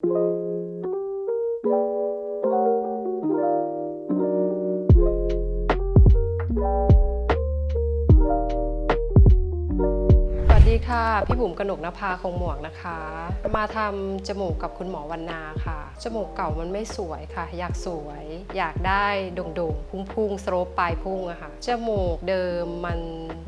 ส ดีค่ะ พี่บุ๋มกนกนภาคงหมวกนะคะ มาทำจมูกกับคุณหมอวันนาค่ะ จมูกเก่ามันไม่สวยค่ะ อยากสวย อยากได้โด่งๆ พุ่งๆสโลปปลายพุ่งอะค่ะ จมูกเดิมมัน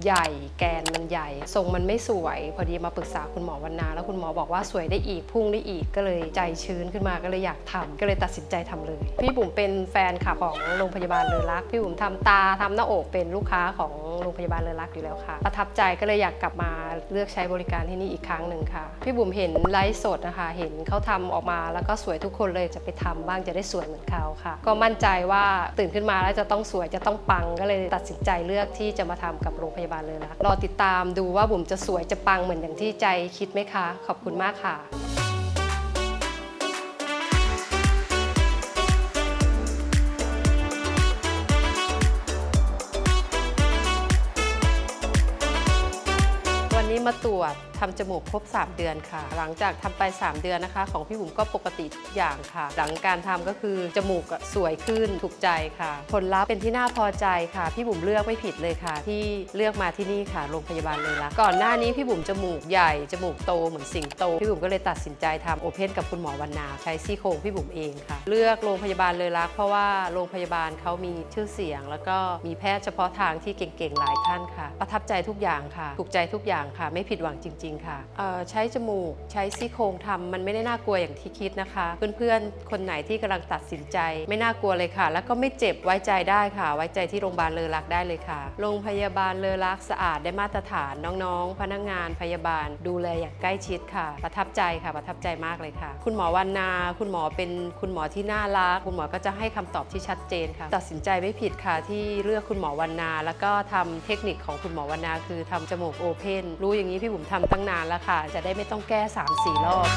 ใหญ่ แกนมันใหญ่ ทรงมันไม่สวย พอดีมาปรึกษาคุณหมอวันนา แล้วคุณหมอบอกว่าสวยได้อีก พุ่งได้อีก ก็เลยใจชื้นขึ้นมา ก็เลยอยากทำก็เลยตัดสินใจทำเลย พี่บุ๋มเป็นแฟนค่ะของโรงพยาบาลเลอรัก พี่บุ๋มทำตาทำหน้าอกเป็นลูกค้าของโรงพยาบาลเลอรักอยู่แล้วค่ะ ประทับใจก็เลยอยากกลับมาเลืือกใช้บริการที่นี่อีกครั้งหนึ่งค่ะ พี่บุ๋มเห็นไลฟ์สดนะคะ เห็นเขาทำออกมาแล้วก็สวยทุกคนเลยจะไปทำบ้างจะได้สวยเหมือนเขาค่ะ ก็มั่นใจว่าตื่นขึ้นมาแล้วจะต้องสวยจะต้องปังก็เลยตัดสินใจเลือกที่จะมาทำกับโรงพยาบาลเลยละรอติดตามดูว่าบุ๋มจะสวยจะปังเหมือนอย่างที่ใจคิดไหมคะ ขอบคุณมากค่ะ มาตรวจ ทำจมูกครบ 3 เดือนค่ะ หลังจากทำไป 3 เดือนนะคะ ของพี่บุ๋มก็ปกติทุกอย่างค่ะ หลังการทำก็คือจมูกสวยขึ้นถูกใจค่ะ ผลลัพธ์เป็นที่น่าพอใจค่ะ พี่บุ๋มเลือกไม่ผิดเลยค่ะ ที่เลือกมาที่นี่ค่ะ โรงพยาบาลเลยละก่อนหน้านี้พี่บุ๋มจมูกใหญ่จมูกโตเหมือนสิงโต พี่บุ๋มก็เลยตัดสินใจทำโอเพนกับคุณหมอวันนา ใช้ซี่โครงพี่บุ๋มเองค่ะ เลือกโรงพยาบาลเลยละเพราะว่าโรงพยาบาลเขามีชื่อเสียง แล้วก็มีแพทย์เฉพาะทางที่เก่งๆหลายท่านค่ะ ประทับใจทุกอย่างค่ะ ถูกใจทุกอย่างค่ะ ไม่ผิดหวังจริง ๆค่ะเอ่อใช้จมูกใช้ซี่โครงทำมันไม่ได้น่ากลัวอย่างที่คิดนะคะ เพื่อนๆ คนไหนที่กำลังตัดสินใจ ไม่น่ากลัวเลยค่ะ แล้วก็ไม่เจ็บไว้ใจได้ค่ะ ไว้ใจที่โรงพยาบาลเลอรักได้เลยค่ะ โรงพยาบาลเลอรักสะอาดได้มาตรฐานน้องๆ พนักงานพยาบาล ดูแลอย่างใกล้ชิดค่ะ ประทับใจค่ะประทับใจมากเลยค่ะ คุณหมอวันนา คุณหมอเป็นคุณหมอที่น่ารัก คุณหมอก็จะให้คำตอบที่ชัดเจนค่ะ ตัดสินใจไม่ผิดค่ะที่เลือกคุณหมอวันนา แล้วก็ทำเทคนิคของคุณหมอวันนา คือทำจมูกโอเพนรู้อย่างนี้พี่บุ๋มทำตั้งตั้งนานแล้วค่ะ จะได้ไม่ต้องแก้ 3-4 รอบ